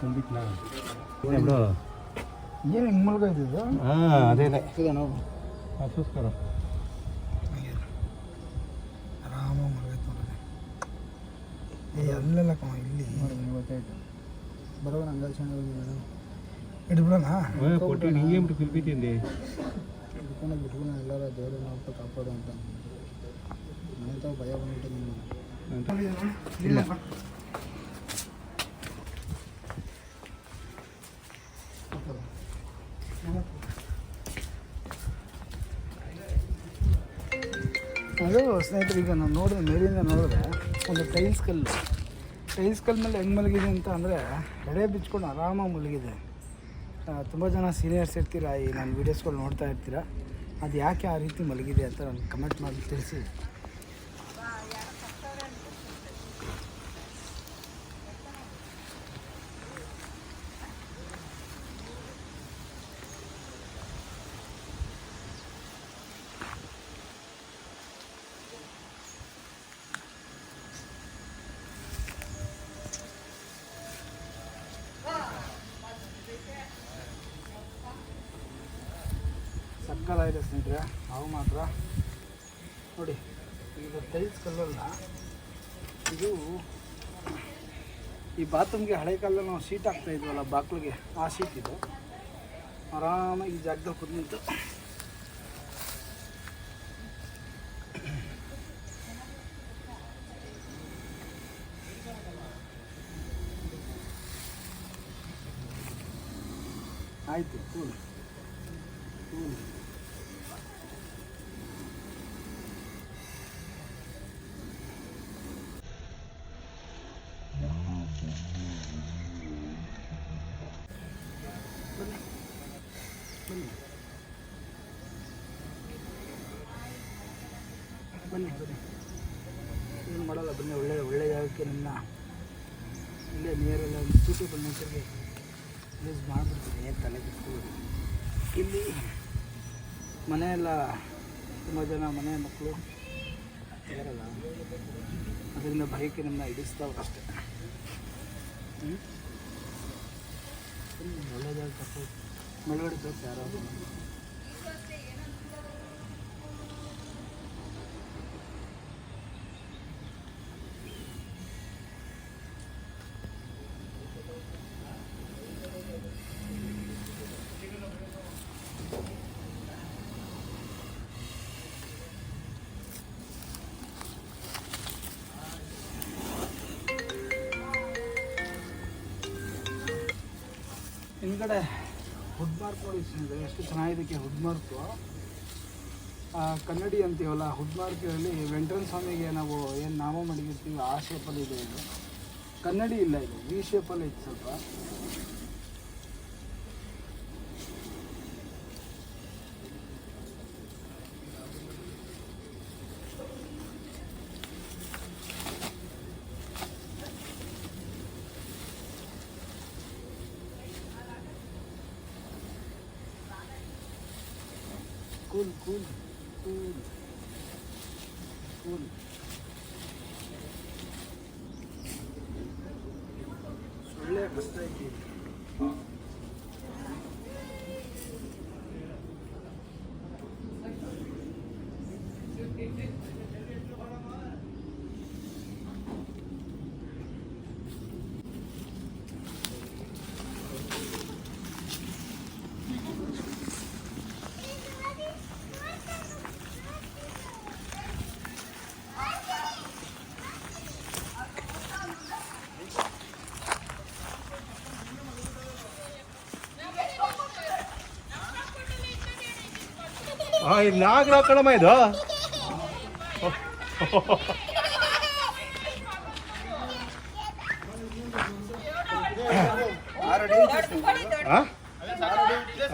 ತುಂಬಿಟ್ನಾ ಏನು ಹಿಂಗೆ ಮಲ್ಗೈತಿದ್ದು ಹಾಂ ಅದೇನೆ ಅದಕ್ಕೋಸ್ಕರ ಆರಾಮಾಗಿ ಮಲ್ಗೈತೆ ಅಲ್ಲೆಲ್ಲ ಕಮ ಇಲ್ಲಿ ಗೊತ್ತಾಯ್ತು ಬರೋಣ ಹಂಗಲ್ಸ್ಕೊಂಡು ಇಟ್ಬಿಡೋಣ ಕೊಟ್ಟು ಹಿಂಗೆ ಬಿಟ್ಟು ಕುಲ್ಬಿಟ್ಟಿಂದೆ ಹಿಡ್ಕೊಂಡು ಬಿಟ್ಕೊಂಡು ಎಲ್ಲರ ದೇವರು ನಾವು ಕಾಪಾಡು ಅಂತ ಭಯ ಬಂದ್ಬಿಟ್ಟು ಇಲ್ಲ ಅದು ಸ್ನೇಹಿತರೆ, ಈಗ ನಾನು ನೋಡಿದ್ರೆ ಮೇಲಿಂದ ನೋಡಿದ್ರೆ ಒಂದು ಟೈಲ್ಸ್ ಕಲ್ಲು. ಟೈಲ್ಸ್ ಕಲ್ಲು ಮೇಲೆ ಹೆಂಗೆ ಮಲಗಿದೆ ಅಂತ ಅಂದರೆ, ಎಡೆ ಬಿಚ್ಕೊಂಡು ಆರಾಮಾಗಿ ಮಲಗಿದೆ. ತುಂಬ ಜನ ಸೀನಿಯರ್ಸ್ ಇರ್ತೀರಾ ಈ ನನ್ನ ವೀಡಿಯೋಸ್ಗಳು ನೋಡ್ತಾ ಇರ್ತೀರಾ? ಅದು ಯಾಕೆ ಆ ರೀತಿ ಮಲಗಿದೆ ಅಂತ ನನಗೆ ಕಮೆಂಟ್ ಮಾಡಿ ತಿಳಿಸಿ. ಸಕ್ಕಲಾಗಿದೆ ಸ್ನೇಹಿತರೆ ಅವು ಮಾತ್ರ ನೋಡಿ ಇದು ಟೈಲ್ಸ್ ಕಲ್ಲಲ್ಲ, ಇದು ಈ ಬಾತ್ರೂಮ್ಗೆ ಹಳೆ ಕಾಲದಲ್ಲಿ ನಾವು ಸೀಟ್ ಹಾಕ್ತಾ ಇದ್ವಲ್ಲ ಬಾಕ್ಲಿಗೆ, ಆ ಸೀಟ್ ಇದು. ಆರಾಮಾಗಿ ಈ ಜಾಗದಲ್ಲಿ ಕೂತ್ ನಿಂತು. ಆಯಿತು, ಕೂಲ್. ಕೂಲ್. ಬನ್ನಿ ಬನ್ನಿ. ಏನು ಮಾಡಲ್ಲ, ಬನ್ನಿ, ಒಳ್ಳೆ ಒಳ್ಳೆ ಜಾಗಕ್ಕೆ ನಿಮ್ಮ ಇಲ್ಲೇ ನೀರೆಲ್ಲ ಸೂಟೇಬಲ್ ನೇಚರ್ಗೆ ಯೂಸ್ ಮಾಡಿಬಿಡ್ತೀನಿ, ಏನು ತಲೆ ಕೆಡ್ಸ್ಕೊಬೇಡಿ. ಇಲ್ಲಿ ಮನೆಯೆಲ್ಲ ತುಂಬ ಜನ ಮನೆ ಮಕ್ಕಳು ಇರಲ್ಲ ಅದರಿಂದ ಭಯಕ್ಕೆ ನಿಮ್ಮನ್ನ ಹಿಡಿಸ್ತಾವ್ರು ಅಷ್ಟೇ. ಹ್ಞೂ ಒಳ್ಳೆ ಜಾಗ ಯಾರಾದರೂ. ಬೇಕು ಹಿಂದ್ಗಡೆ ಹುಡ್ ಮಾರ್ಕ್ ನೋಡಿ ಎಷ್ಟು ಚೆನ್ನಾಗಿದ್ದಕ್ಕೆ ಹುಡ್ ಮಾರ್ಕು ಕನ್ನಡಿ ಅಂತೀವಲ್ಲ ಹುಡ್ ಮಾರ್ಕಲ್ಲಿ ವೆಂಟ್ರನ್ ಸ್ವಾಮಿಗೆ ನಾವು ಏನು ನಾಮ ಮಡಗಿರ್ತೀವಿ ಆ ಶೇಪಲ್ಲಿ ಇದೆ ಇದು. ಕನ್ನಡಿ ಇಲ್ಲ ಇದು ವಿ ಶೇಪಲ್ಲಿ ಇತ್ತು ಸ್ವಲ್ಪ. ಕೂಲ್ ಕೂಲ್ ಕೂಲ್ ಕೂಲ್ ಸೊಳ್ಳೆ ಕಷ್ಟ ನಾಲ್ಕು ನಾಲ್ಕು ಕಣಮ್ಮ ಇದು?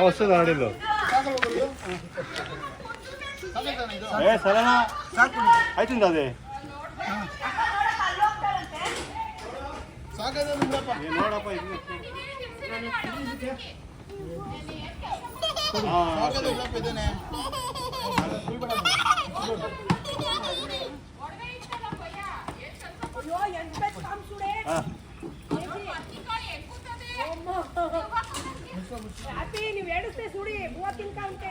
ಹೊಸದು ಆಡಿಲ್ಲ ಏ ಸರಣ. ಆಯ್ತಿಂದ ಅದೇ? ನೋಡಪ್ಪ ನೀವು ಎಡಿಸ್ತೆ ಸುಡಿ ಮೂವತ್ತಿನ ಕಾಂತೆ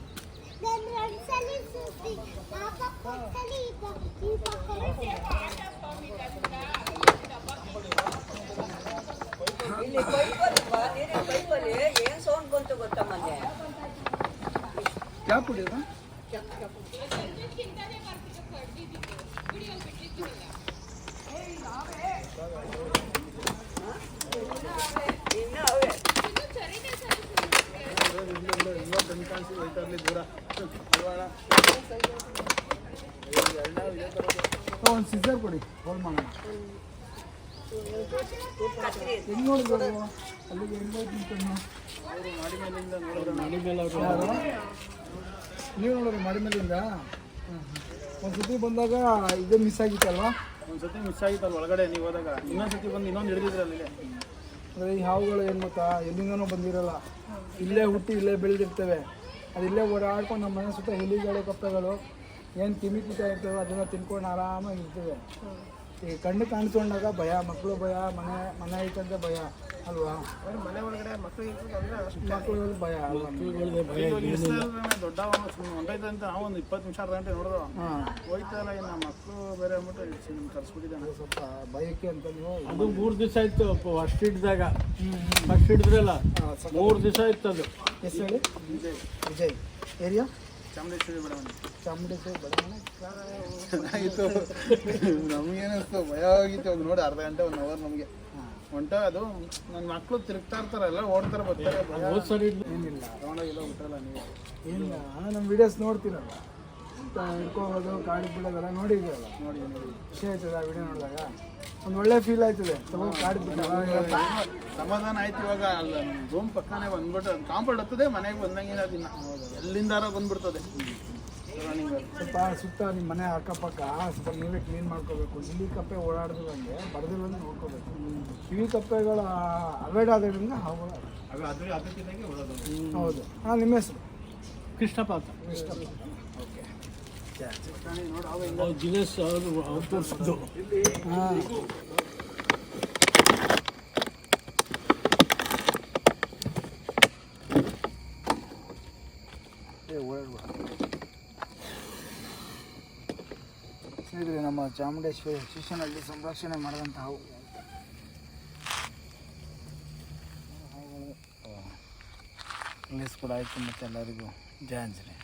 ಬೈಬಲ್ ಮಾತಾಡ್ತಾ ಉಂಟಲ್ಲ. ಪೈನ್ ಇದೆ, ನಾಲ್ಕು ಪಾಮೆ ಇದೆ. ಇಲ್ಲಿ ಪೈಪಲ್ಲಿ ಬಾ, ನೀರಿನ ಪೈಪಲ್ಲಿ ಏನ್ ಸೌಂಡ್ ಬಂತು ಗೊತ್ತಾ ಮೊನ್ನೆ ಯಾವ ಪುಡಿ ಅದು ಒಂದು ಸಿಸರ್ ಕೊಡಿ ಹೋಲ್ ಮಾಡೋಣ. ಹೆಂಗ್ ನೋಡಿದ್ರು ಅಲ್ಲಿಗೆ ಹೆಂಗ್ ಹೋಯ್ತು ನಿಂತ್ಕೊಂಡು? ಯಾರು? ನೀವು ನೋಡೋದು ಮಾಡಿ ಮೇಲಿಂದ? ಒಂದು ಸತಿ ಬಂದಾಗ ಇದು ಮಿಸ್ ಆಗಿತ್ತಲ್ವಾ? ಒಂದ್ಸತಿ ಮಿಸ್ ಆಗಿತ್ತಲ್ಲ ಒಳಗಡೆ ನೀವು ಹೋದಾಗ? ಇನ್ನೊಂದ್ಸತಿ ಬಂದು ಇನ್ನೊಂದು ಹಿಡಿದಿದ್ರಲ್ಲ ಅಂದರೆ ಈ ಹಾವುಗಳು ಏನು ಗೊತ್ತಾ? ಎಲ್ಲಿಂದನೂ ಬಂದಿರಲ್ಲ. ಇಲ್ಲೇ ಹುಟ್ಟಿ ಇಲ್ಲೇ ಬೆಳೆದಿರ್ತವೆ. ಅದು ಇಲ್ಲೇ ಓಡಾಡ್ಕೊಂಡು ನಮ್ಮ ಮನೆ ಸುತ್ತ ಎಲಿಗಳು, ಕಪ್ಪೆಗಳು ಏನು ಕಿಮಿ ಕಿಟ ಇರ್ತವೆ ಅದನ್ನು ತಿನ್ಕೊಂಡು ಆರಾಮಾಗಿ ಇರ್ತವೆ. ಈ ಕಣ್ಣು ಕಾಣಿಸ್ಕೊಂಡಾಗ ಭಯ ಮಕ್ಕಳು ಭಯ ಮನೆ ಮನೆ ಐತಂದ್ರೆ ಭಯ ಅಲ್ವಾ? ಮನೆ ಒಳಗಡೆ ಮಕ್ಕಳು ಇರ್ತದಂದ್ರೆ ಅಷ್ಟು ಮಕ್ಕಳು ಭಯ ದೊಡ್ಡವ ದೊಡ್ಡ ಹೊಂಟೈತೆ ಅಂತ ನಾವು ಒಂದು ಇಪ್ಪತ್ತು ನಿಮಿಷ ಅರ್ಧ ಗಂಟೆ ನೋಡಿದ್ರು ಹಾಂ. ಹೋಯ್ತಲ್ಲ ಇನ್ನು ಮಕ್ಕಳು ಬೇರೆ ಅಂದ್ಬಿಟ್ಟು ನಿಮ್ಗೆ ಕರ್ಸ್ಬಿಟ್ಟಿದ್ದಾನೆ ಸ್ವಲ್ಪ ಭಯಕ್ಕೆ ಅಂತ ನೀವು ಅದು ಮೂರು ದಿವಸ ಆಯ್ತು ಫಸ್ಟ್ ಹಿಡ್ದಾಗ. ಫಸ್ಟ್ ಹಿಡಿದ್ರಲ್ಲ ಮೂರು ದಿವಸ ಆಯ್ತು ಅದು ಎಸ್ ಹೇಳಿ. ವಿಜಯ್. ಏರಿಯಾ? ಚಾಮುಂಡೇಶ್ವರಿ ಮೇಡಮ್ ಚಾಮುಂಡೇಶ್ವರಿ ಬಡಮನೆ ಚೆನ್ನಾಗಿತ್ತು. ನಮಗೇನಿಸ್ತು ಭಯ ಆಗಿತ್ತು. ಅದು ನೋಡಿ ಅರ್ಧ ಗಂಟೆ ಒನ್ ಅವರ್ ನಮಗೆ. ಹೊಂಟ ಅದು ನನ್ನ ಮಕ್ಕಳು ತಿರುಗ್ತಾ ಇರ್ತಾರಲ್ಲ ಓಡ್ತಾರೆ ಬರ್ತಾರೆ. ಏನಿಲ್ಲ ತಗೊಂಡೋಗಿಲ್ಲ ಬಿಟ್ರಲ್ಲ ನೀವು. ಏನಿಲ್ಲ ನಮ್ಮ ವಿಡಿಯೋಸ್ ನೋಡ್ತೀರಲ್ಲ ಹಿಡ್ಕೋಬೋದು ಕಾಡಿಗೆ ಬಿಡೋದೆಲ್ಲ ನೋಡಿದ್ದೀರಲ್ಲ ನೋಡಿ ನೋಡಿ. ಖುಷಿ ಆಯ್ತದ ವಿಡಿಯೋ ನೋಡಿದಾಗ? ಒಂದು ಒಳ್ಳೆ ಫೀಲ್ ಆಯ್ತದೆ. ಸಮಾಧಾನ ಆಯ್ತು ಇವಾಗ ಅಲ್ಲ ರೂಮ್ ಪಕ್ಕನೇ ಬಂದ್ಬಿಟ್ಟು ಕಾಂಪೌಂಡ್ ಹತ್ತದೆ ಮನೆಗೆ ಬಂದಂಗಿಲ್ಲ ದಿನ. ಎಲ್ಲಿಂದಾರ ಬಂದ್ಬಿಡ್ತದೆ. ಸ್ವಲ್ಪ ಸುತ್ತ ನಿಮ್ಮ ಮನೆ ಅಕ್ಕಪಕ್ಕ ಸ್ವಲ್ಪ ನೀವೇ ಕ್ಲೀನ್ ಮಾಡ್ಕೋಬೇಕು. ಇಲ್ಲಿ ಕಪ್ಪೆ ಓಡಾಡ್ದಂಗೆ ಬಡದಿಲ್ಲ ನೋಡ್ಕೋಬೇಕು. ಕಿವಿ ಕಪ್ಪೆಗಳ ಅವಾಯ್ಡ್ ಆದ್ರಿಂದ ಹೌದು. ಹಾಂ ನಿಮ್ಮ ಹೆಸರು? ಕೃಷ್ಣಪ್ಪ ಅಂತ ಓಕೆ ಜಿನೇಶ್ ಅವರು ತೋರಿಸಿದ್ದು ಹಾಂ ಸ್ನೇಹಿತರೆ, ನಮ್ಮ ಚಾಮುಂಡೇಶ್ವರಿ ಶಿಷ್ಯನಲ್ಲಿ ಸಂರಕ್ಷಣೆ ಮಾಡಿದಂಥ ಪ್ಲೇಸ್ ಕೂಡ ಆಯಿತು ಮತ್ತೆ ಎಲ್ಲರಿಗೂ. ಜಯ ಆಂಜನೇಯ